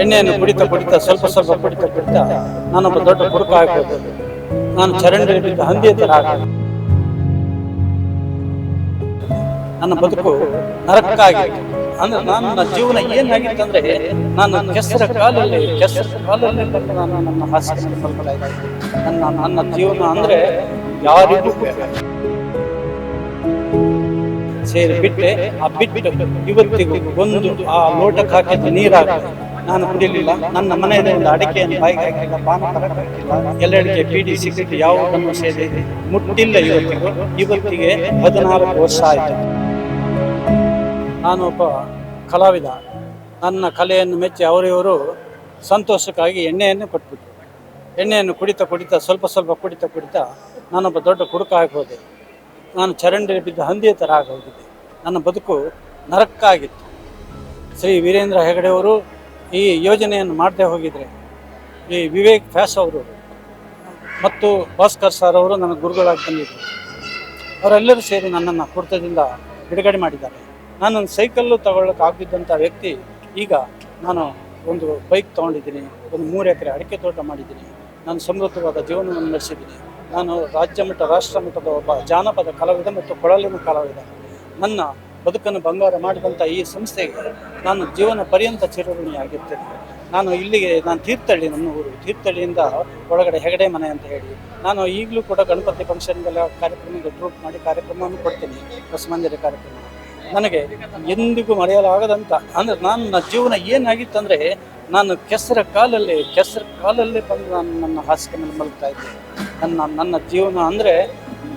ಎಣ್ಣೆಯನ್ನು ಕುಡಿತಾ ಕುಡಿತಾ, ಸ್ವಲ್ಪ ಸ್ವಲ್ಪ ಕುಡಿತಾ ಕುಡಿತಾ ನಾನೊಬ್ಬ ದೊಡ್ಡ ಕುಡುಕ ಆಗ್ಬೋದು. ನಾನು ಚರಂಡಿ ಬಿದ್ದ ಹಂದಿಯ ಆಗ ನನ್ನ ಬದುಕು ನರಕ್ಕಾಗಿ ಅಂದ್ರೆ ನನ್ನ ಜೀವನ ಏನಾಗಿತ್ತು ಅಂದ್ರೆ ನಾನು ಕೆಸರ ಕಾಲಲ್ಲಿ ಕೆಸರ ಕಾಲಲ್ಲಿ ನಾನು ನನ್ನ ಇದ್ದೆ. ನನ್ನ ನನ್ನ ಜೀವನ ಅಂದ್ರೆ ಯಾರಿಗೂ ಸೇರಿ ಬಿಟ್ಟೆ ಆ ಬಿಟ್ಟು ಇವತ್ತಿಗೂ ಒಂದು ಆ ಲೋಟಕ್ಕೆ ಹಾಕಿದ ನೀರಾಗ ನಾನು ಕುಡಿಯಲಿಲ್ಲ. ನನ್ನ ಮನೆಯಲ್ಲಿ ಒಂದು ಅಡಿಕೆಯನ್ನು ಬಾಯಿಗೆ ಹಾಕಿಲ್ಲ ಪಾನ ಹಾಕಿಲ್ಲ ಎಲ್ಲೆಡಿಕೆ ಬೀಡಿ ಸಿಗರೇಟ್ ಯಾವುದನ್ನು ಸೇರಿ ಮುಟ್ಟಿಲ್ಲ ಇವತ್ತಿಗೂ. ಇವತ್ತಿಗೆ ಹದಿನಾಲ್ಕು ವರ್ಷ ಆಯಿತು. ನಾನೊಬ್ಬ ಕಲಾವಿದ. ನನ್ನ ಕಲೆಯನ್ನು ಮೆಚ್ಚಿ ಅವರಿವರು ಸಂತೋಷಕ್ಕಾಗಿ ಎಣ್ಣೆಯನ್ನು ಕೊಟ್ಬಿಟ್ರು. ಎಣ್ಣೆಯನ್ನು ಕುಡಿತಾ ಕುಡಿತಾ, ಸ್ವಲ್ಪ ಸ್ವಲ್ಪ ಕುಡಿತಾ ಕುಡಿತಾ ನಾನೊಬ್ಬ ದೊಡ್ಡ ಕುಡುಕ ಹೋದೆ. ನಾನು ಚರಂಡಿ ಬಿದ್ದ ಹಂದಿಯ ಥರ ಆಗೋಗಿದ್ದೆ ನನ್ನ ಬದುಕು ನರಕ್ಕಾಗಿತ್ತು. ಶ್ರೀ ವೀರೇಂದ್ರ ಹೆಗಡೆಯವರು ಈ ಯೋಜನೆಯನ್ನು ಮಾಡದೆ ಹೋಗಿದ್ರೆ ಈ ವಿವೇಕ್ ಫ್ಯಾಸ್ ಅವರು ಮತ್ತು ಭಾಸ್ಕರ್ ಸರ್ ಅವರು ನನ್ನ ಗುರುಗಳಾಗಿ ಬಂದಿದ್ದರು ಅವರೆಲ್ಲರೂ ಸೇರಿ ನನ್ನನ್ನು ಕುರ್ತದಿಂದ ಬಿಡುಗಡೆ ಮಾಡಿದ್ದಾರೆ. ನಾನೊಂದು ಸೈಕಲ್ಲು ತಗೊಳ್ಳೋಕೆ ಆಗದಿದ್ದಂಥ ವ್ಯಕ್ತಿ, ಈಗ ನಾನು ಒಂದು ಬೈಕ್ ತೊಗೊಂಡಿದ್ದೀನಿ, ಒಂದು ಮೂರು ಎಕರೆ ಅಡಿಕೆ ತೋಟ ಮಾಡಿದ್ದೀನಿ. ನಾನು ಸಮೃದ್ಧವಾದ ಜೀವನವನ್ನು ನಡೆಸಿದ್ದೀನಿ. ನಾನು ರಾಜ್ಯ ಮಟ್ಟ, ರಾಷ್ಟ್ರ ಮಟ್ಟದ ಒಬ್ಬ ಜಾನಪದ ಕಲಾವಿದ ಮತ್ತು ಕೊಳಲಿನ ಕಲಾವಿದ. ನನ್ನ ಬದುಕನ್ನು ಬಂಗಾರ ಮಾಡಿದಂಥ ಈ ಸಂಸ್ಥೆಗೆ ನಾನು ಜೀವನ ಪರ್ಯಂತ ಚಿರಋಣಿಯಾಗಿರ್ತೇನೆ ನಾನು ಇಲ್ಲಿಗೆ ನಾನು ತೀರ್ಥಹಳ್ಳಿ ನನ್ನ ಊರು, ತೀರ್ಥಹಳ್ಳಿಯಿಂದ ಒಳಗಡೆ ಹೆಗಡೆ ಮನೆ ಅಂತ ಹೇಳಿ, ನಾನು ಈಗಲೂ ಕೂಡ ಗಣಪತಿ ಫಂಕ್ಷನ್ಗೆಲ್ಲ ಕಾರ್ಯಕ್ರಮಕ್ಕೆ ಟ್ರೂಪ್ ಮಾಡಿ ಕಾರ್ಯಕ್ರಮವನ್ನು ಕೊಡ್ತೀನಿ ಹೊಸಮಂದಿರ ಕಾರ್ಯಕ್ರಮ. ನನಗೆ ಎಂದಿಗೂ ಮರೆಯಲಾಗದಂಥ ಅಂದರೆ ನಾನು ನನ್ನ ಜೀವನ ಏನಾಗಿತ್ತಂದರೆ ನಾನು ಕೆಸರ ಕಾಲಲ್ಲಿ ಕೆಸರ ಕಾಲಲ್ಲಿ ಬಂದು ನಾನು ನನ್ನ ಹಾಸಿಗೆ ಮೇಲೆ ಮಲಗ್ತಾ ಇದ್ದೆ. ನನ್ನ ನನ್ನ ಜೀವನ ಅಂದರೆ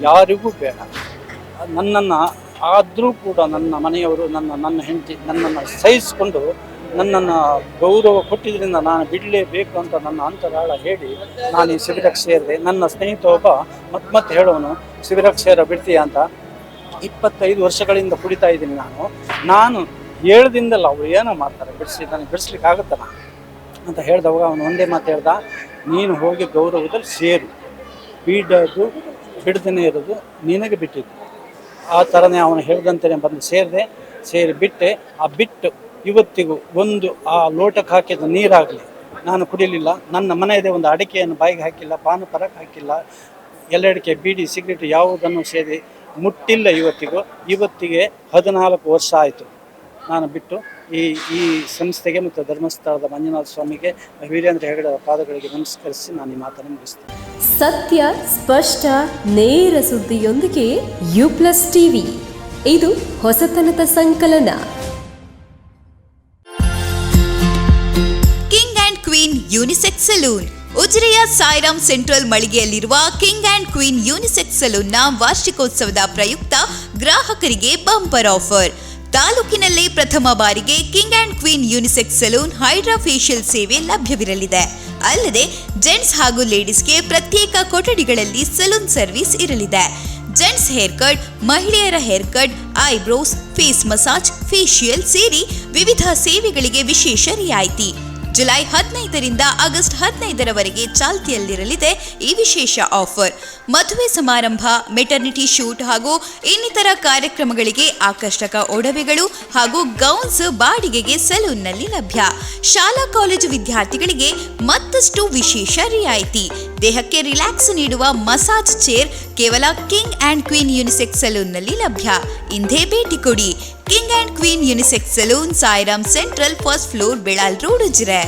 ಯಾರಿಗೂ ಬೇಡ. ನನ್ನನ್ನು ಆದರೂ ಕೂಡ ನನ್ನ ಮನೆಯವರು ನನ್ನ ನನ್ನ ಹೆಂಡತಿ ನನ್ನನ್ನು ಸಹಿಸಿಕೊಂಡು ನನ್ನನ್ನು ಗೌರವ ಕೊಟ್ಟಿದ್ದರಿಂದ ನಾನು ಬಿಡಲೇಬೇಕು ಅಂತ ನನ್ನ ಅಂತರಾಳ ಹೇಳಿ ನಾನು ಈ ಶಿಬಿರಕ್ಕೆ ಸೇರಿದೆ. ನನ್ನ ಸ್ನೇಹಿತ ಒಬ್ಬ ಮತ್ತೆ ಮತ್ತೆ ಹೇಳೋನು, ಶಿಬಿರಕ್ಕೆ ಸೇರ, ಬಿಡ್ತೀಯ ಅಂತ? ಇಪ್ಪತ್ತೈದು ವರ್ಷಗಳಿಂದ ಕುಡಿತಾ ಇದ್ದೀನಿ ನಾನು. ನಾನು ಹೇಳ್ದಿಂದಲ್ಲ ಅವರು ಏನೋ ಮಾಡ್ತಾರೆ, ಬಿಡಿಸಿ, ನನಗೆ ಬಿಡಿಸ್ಲಿಕ್ಕೆ ಆಗುತ್ತಲ್ಲ ಅಂತ ಹೇಳಿದವಾಗ ಅವನು ಒಂದೇ ಮಾತು ಹೇಳ್ದ, ನೀನು ಹೋಗಿ ಗೌರವದಲ್ಲಿ ಸೇರು. ಬಿಡೋದು ಬಿಡದೇ ಇರೋದು ನಿನಗೆ ಬಿಟ್ಟಿದ್ದು. ಆ ಥರನೇ ಅವನು ಹೇಳ್ದಂತೆ ಬಂದು ಸೇರಿದೆ ಸೇರಿ ಬಿಟ್ಟೆ ಆ ಬಿಟ್ಟು ಇವತ್ತಿಗೂ ಒಂದು ಆ ಲೋಟಕ್ಕೆ ಹಾಕಿದ ನೀರಾಗಲಿ. ನಾನು ಕುಡಿಲಿಲ್ಲ. ನನ್ನ ಮನೆಯದೇ ಒಂದು ಅಡಿಕೆಯನ್ನು ಬಾಯಿಗೆ ಹಾಕಿಲ್ಲ, ಪಾನ ಪರಕ್ಕೆ ಹಾಕಿಲ್ಲ. ಎಲ್ಲಡಿಕೆ ಬೀಡಿ, ಸಿಗರೇಟ್ ಯಾವುದನ್ನು ಸೇರಿ ಮುಟ್ಟಿಲ್ಲ ಇವತ್ತಿಗೂ. ಇವತ್ತಿಗೆ ಹದಿನಾಲ್ಕು ವರ್ಷ ಆಯಿತು. ನಾನು ಬಿಟ್ಟು ಈ ಈ ಸಂಸ್ಥೆಗೆ ಮತ್ತು ಧರ್ಮಸ್ಥಳದ ಮಂಜುನಾಥ ಸ್ವಾಮಿಗೆ ವೀರೇಂದ್ರ ಹೆಗಡೆ ಪಾದಗಳಿಗೆ ನಮಸ್ಕರಿಸಿ ನಾನು ಈ ಮಾತನ್ನು ಮುಗಿಸ್ತೇನೆ. ಸತ್ಯ, ಸ್ಪಷ್ಟ, ನೇರ ಸುದ್ದಿಯೊಂದಿಗೆ ಯು ಪ್ಲಸ್ ಟಿವಿ. ಇದು ಹೊಸತನದ ಸಂಕಲನ. King and queen unisex salon. ಉಜಿರೆಯ Sairam central ಮಳಿಗೆಯಲ್ಲಿರುವ ಕಿಂಗ್ ಅಂಡ್ ಕ್ವೀನ್ ಯೂನಿಸೆಕ್ಸ್ ಸಲೂನ್ನ ವಾರ್ಷಿಕೋತ್ಸವದ ಪ್ರಯುಕ್ತ ಗ್ರಾಹಕರಿಗೆ ಬಂಪರ್ ಆಫರ್. ತಾಲೂಕಿನಲ್ಲೇ ಪ್ರಥಮ ಬಾರಿಗೆ king and queen unisex salon hydra facial ಸೇವೆ ಲಭ್ಯವಿರಲಿದೆ. ಅಲ್ಲದೆ ಜೆಂಟ್ಸ್ ಹಾಗೂ ಲೇಡೀಸ್ಗೆ ಪ್ರತ್ಯೇಕ ಕೊಠಡಿಗಳಲ್ಲಿ ಸಲೂನ್ ಸರ್ವಿಸ್ ಇರಲಿದೆ. ಜೆಂಟ್ಸ್ ಹೇರ್ ಕಟ್, ಮಹಿಳೆಯರ hair cut, eyebrows, face massage, facial ಸೇರಿ ವಿವಿಧ ಸೇವೆಗಳಿಗೆ ವಿಶೇಷ ರಿಯಾಯಿತಿ. ಜುಲೈ ಹದಿನೈದರಿಂದ ಆಗಸ್ಟ್ ಹದಿನೈದರವರೆಗೆ ಚಾಲ್ತಿಯಲ್ಲಿರಲಿದೆ ಈ ವಿಶೇಷ ಆಫರ್. ಮದುವೆ ಸಮಾರಂಭ ಮೆಟರ್ನಿಟಿ ಶೂಟ್ ಹಾಗೂ ಇನ್ನಿತರ ಕಾರ್ಯಕ್ರಮಗಳಿಗೆ ಆಕರ್ಷಕ ಒಡವೆಗಳು ಹಾಗೂ ಗೌನ್ಸ್ ಬಾಡಿಗೆಗೆ ಸಲೂನ್ನಲ್ಲಿ ಲಭ್ಯ. ಶಾಲಾ ಕಾಲೇಜು ವಿದ್ಯಾರ್ಥಿಗಳಿಗೆ ಮತ್ತಷ್ಟು ವಿಶೇಷ ರಿಯಾಯಿತಿ. ದೇಹಕ್ಕೆ ರಿಲ್ಯಾಕ್ಸ್ ನೀಡುವ ಮಸಾಜ್ ಚೇರ್ ಕೇವಲ ಕಿಂಗ್ ಆ್ಯಂಡ್ ಕ್ವೀನ್ ಯುನಿಸೆಕ್ಸ್ ಸಲೂನ್ನಲ್ಲಿ ಲಭ್ಯ. ಇಂದೇ ಭೇಟಿ ಕೊಡಿ. Queen unisex salon Sairam central first floor Belal road Ujire